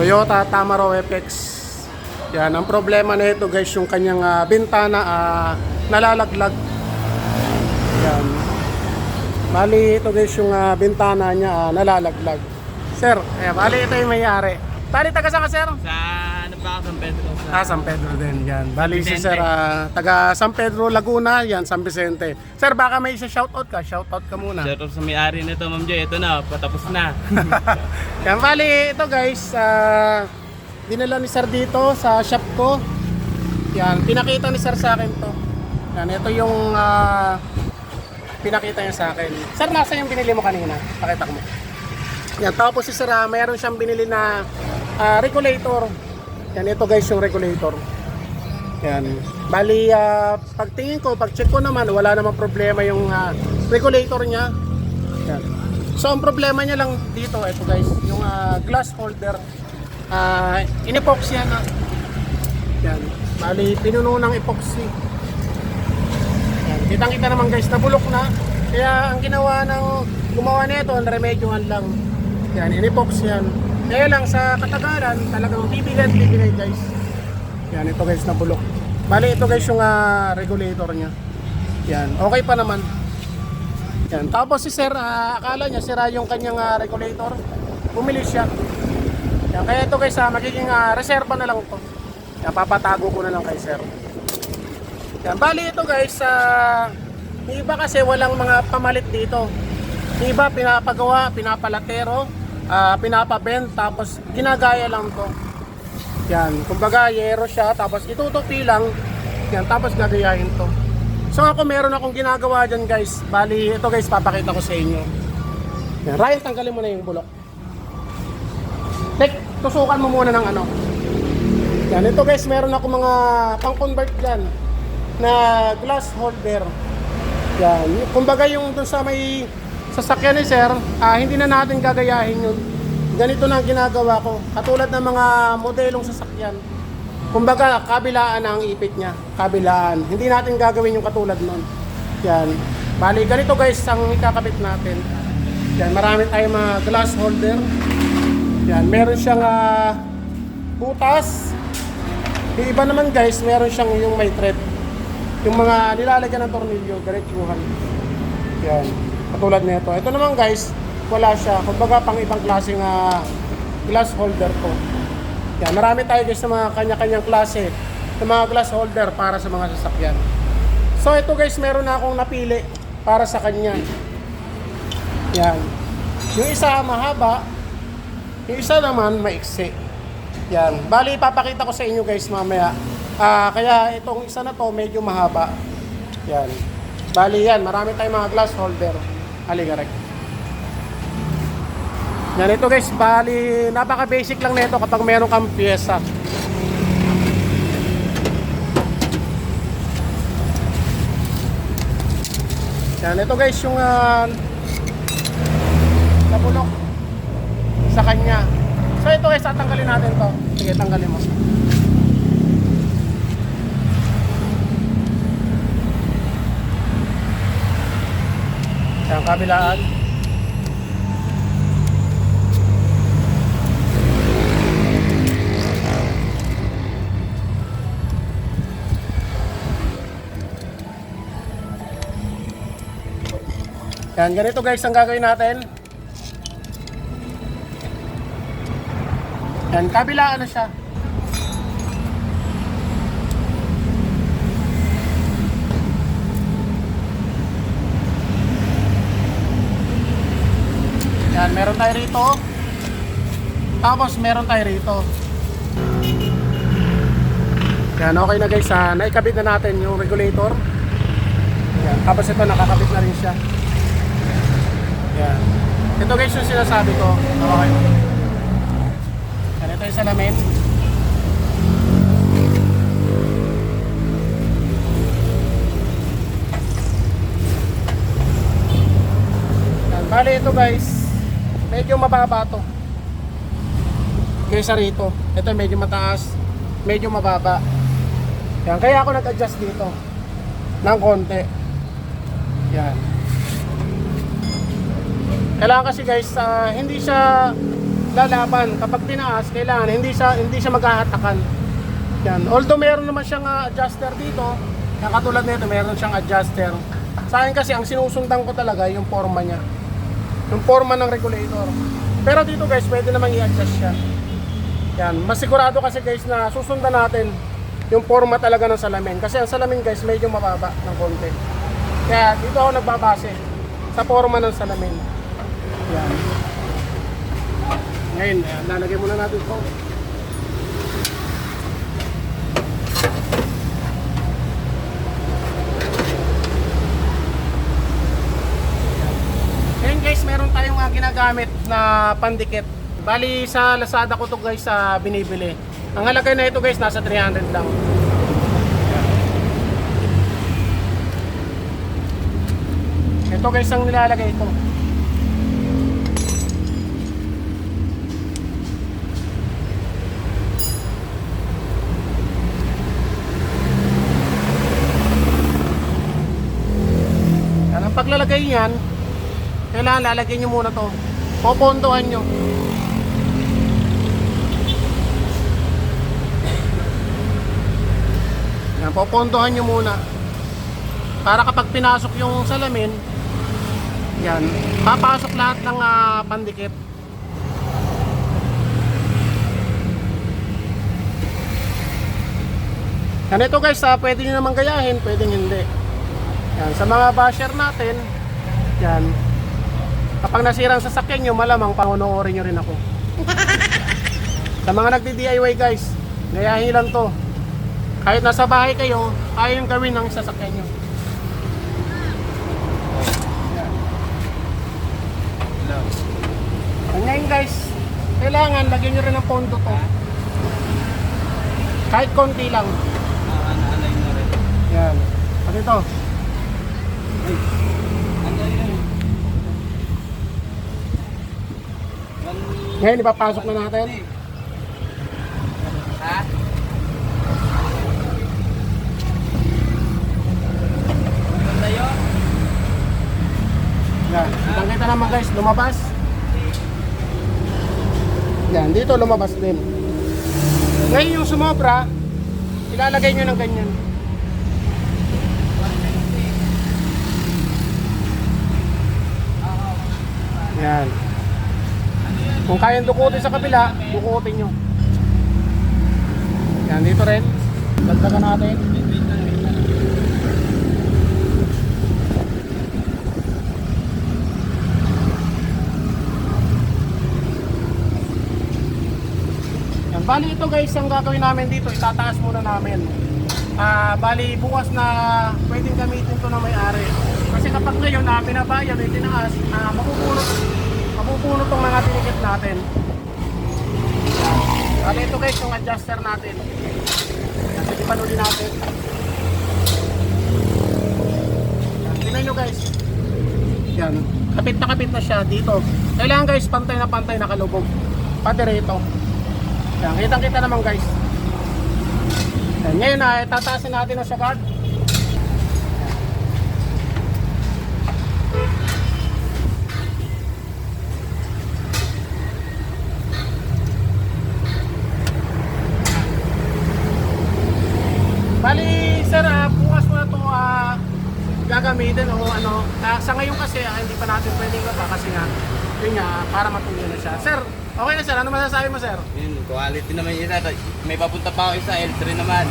Toyota Tamaro FX. Yan, ang problema na ito guys, yung kanyang ah, bintana ah, nalalaglag. Yan. Bali ito guys, yung ah, bintana niya ah, nalalaglag. Sir, eh, bali ito yung may-ari. Bali taga saan ka sir? Sa ako, San Pedro. Sa, Ah, San Pedro din, yan. Bali si Vicente. Sir, ah, taga San Pedro, Laguna, yan, San Vicente. Sir, baka may isa shoutout ka, shoutout ka muna. Shout out sa may-ari nito, Ma'am Joy. Ito na, patapos na. yan, bali, ito guys, ah, dinala ni Sir dito sa shop ko. Yan, pinakita ni Sir sa akin to. Yan, ito yung ah, pinakita niya sa akin. Sir, nasa yung binili mo kanina? Pakita ko mo. Yan, tapos si Sir, ah, mayroon siyang binili na ah, regulator. Yan, ito guys yung regulator. Yan. Bali, ah, pagtingin ko, pag-check ko naman, wala namang problema yung ah, regulator niya. Yan. So, ang problema niya lang dito, ito guys, yung ah, glass holder. Ah, in-epoxy yan. ah. Yan. Bali, pinuno ng epoxy. Yan. Kitang-kita naman guys, nabulok na. Kaya ang ginawa ng gumawa nito, ang remedyohan lang. Yan, in-epoxy yan. Kaya lang sa katagalan, talagang bibigay at guys. Yan, ito guys, nabulok. Bali, ito guys yung ah, regulator niya. Yan, okay pa naman. Yan. Tapos si Sir, ah, akala niya sira yung kanyang ah, regulator. Bumili siya. Yan. Kaya ito guys, ah, magiging ah, reserva na lang to. Yan, papatago ko na lang kay Sir. Yan. Bali ito guys, yung iba kasi walang mga pamalit dito. Iba pinapagawa, pinapalatero, ah, pinapabend, tapos ginagaya lang to. Yan, kumbaga yero siya, tapos itutupi lang, yan, tapos gagayahin to. So ako meron akong ginagawa dyan guys. Bali, ito guys, papakita ko sa inyo. Yan, Ryan, tanggalin mo na yung bulok. Tek, tusukan mo muna ng ano. Yan, ito guys, meron ako mga pang-convert dyan na glass holder. Yan, kumbaga yung dun sa may sasakyan ni sir, ah, hindi na natin gagayahin yun. Ganito na ang ginagawa ko. Katulad ng mga modelong sasakyan. Kumbaga, kabilaan ang ipit niya. Kabilaan. Hindi natin gagawin yung katulad nun. Yan. Bali, ganito guys ang ikakabit natin. Yan, marami tayong mga glass holder. Yan, meron siyang ah, butas. Yung iba naman guys, meron siyang yung may thread. Yung mga nilalagyan ng tornilyo, diretsuhan. Yan. Katulad nito. Ito naman guys, wala siya. Kumbaga pang ibang klaseng ah, glass holder ko. Yan, marami tayo guys sa mga kanya-kanyang klase ng mga glass holder para sa mga sasakyan. So ito guys, meron na akong napili para sa kanya. Yan. Yung isa mahaba, yung isa naman maiksi. Yan. Bali, ipapakita ko sa inyo guys mamaya. Ah, kaya itong isa na to medyo mahaba. Yan. Bali yan, marami tayong mga glass holder. Halika rek. Yan ito guys, bali napaka basic lang nito kapag meron kang pyesa. Yan ito guys yung uh, nabulok sa kanya. So ito guys, tatanggalin natin to. Sige, tanggalin mo. Yan, kabilaan. Yan, ganito guys ang gagawin natin. Yan, kabilaan na siya. Meron tayo rito. Tapos meron tayo rito. Yan, okay na guys ha. Naikabit na natin yung regulator. Yan, tapos ito nakakabit na rin siya. Yan. Ito guys yung sinasabi ko. Okay. Yan, ito yung salamin. Yan, bali ito guys. Medyo mababa to. Kaysa rito. Ito medyo mataas. Medyo mababa. Yan, kaya ako nag-adjust dito. Ng konti. Yan. Kailangan kasi guys, ah, hindi siya lalaban. Kapag tinaas, kailangan hindi siya hindi siya maghahatakan. Yan. Although meron naman siyang ah, adjuster dito, na katulad nito, meron siyang adjuster. Sa akin kasi ang sinusundan ko talaga yung forma niya. Yung forma ng regulator. Pero dito guys, pwede namang i-adjust siya. Yan, mas sigurado kasi guys na susundan natin yung forma talaga ng salamin. Kasi ang salamin guys, medyo mababa ng konti. Kaya dito ako nagbabase sa forma ng salamin. Yan. Ngayon, ayan, lalagay muna natin ito. Ngayon guys, meron tayong uh, ginagamit na pandikit. Bali sa Lazada ko to guys sa binibili. Ang halaga na ito guys nasa 300 lang. Ito guys ang nilalagay ko. Yan, ang paglalagay niyan, kailangan lalagyan nyo muna to. Popondohan nyo. Yan, popondohan nyo muna. Para kapag pinasok yung salamin, yan, papasok lahat ng ah, pandikit. Yan ito guys, ah, pwede nyo naman gayahin, pwedeng hindi. Yan, sa mga basher natin, yan, kapag nasira ang sasakyan nyo, malamang pangunoorin nyo rin ako. sa mga nagdi-DIY guys, gayahin lang to. Kahit nasa bahay kayo, kaya yung gawin ng sasakyan nyo. Ngayon guys, kailangan lagyan nyo rin ng pondo to. Kahit konti lang. Rin. Yan. Pag ito, Ano ngayon ipapasok na natin. Ha? Yun? Yan. Kitang kita naman guys, lumabas. Yan, dito lumabas din. Ngayon yung sumobra, ilalagay nyo ng ganyan. Yan. Kung kayang dukutin sa kabila, dukutin nyo. Yan, dito rin. Dagdagan natin. Yan, bali ito guys, ang gagawin namin dito, itataas muna namin. Ah, bali bukas na pwedeng gamitin to ng may-ari. Kasi kapag ngayon na binabayan, may tinaas, ah, mapupunot, mapupunot tong mga tinikit natin. Bali ito guys, yung adjuster natin. Sige panuli natin. Tingnan nyo guys. Yan, kapit na kapit na siya dito. Kailangan guys, pantay na pantay nakalubog. Pati rito. Yan, kitang kita naman guys. Yan, ngayon ay tataasin natin shagad. Bali, sir, ah, bukas mo na ito ah, gagamitin o ano. Ah, sa ngayon kasi ah, hindi pa natin pwedeng ba kasi nga, yun nga, para matuloy na siya. Sir, okay na sir, ano masasabi mo sir? Yun, quality naman yun. May papunta pa ako isa, L3 naman.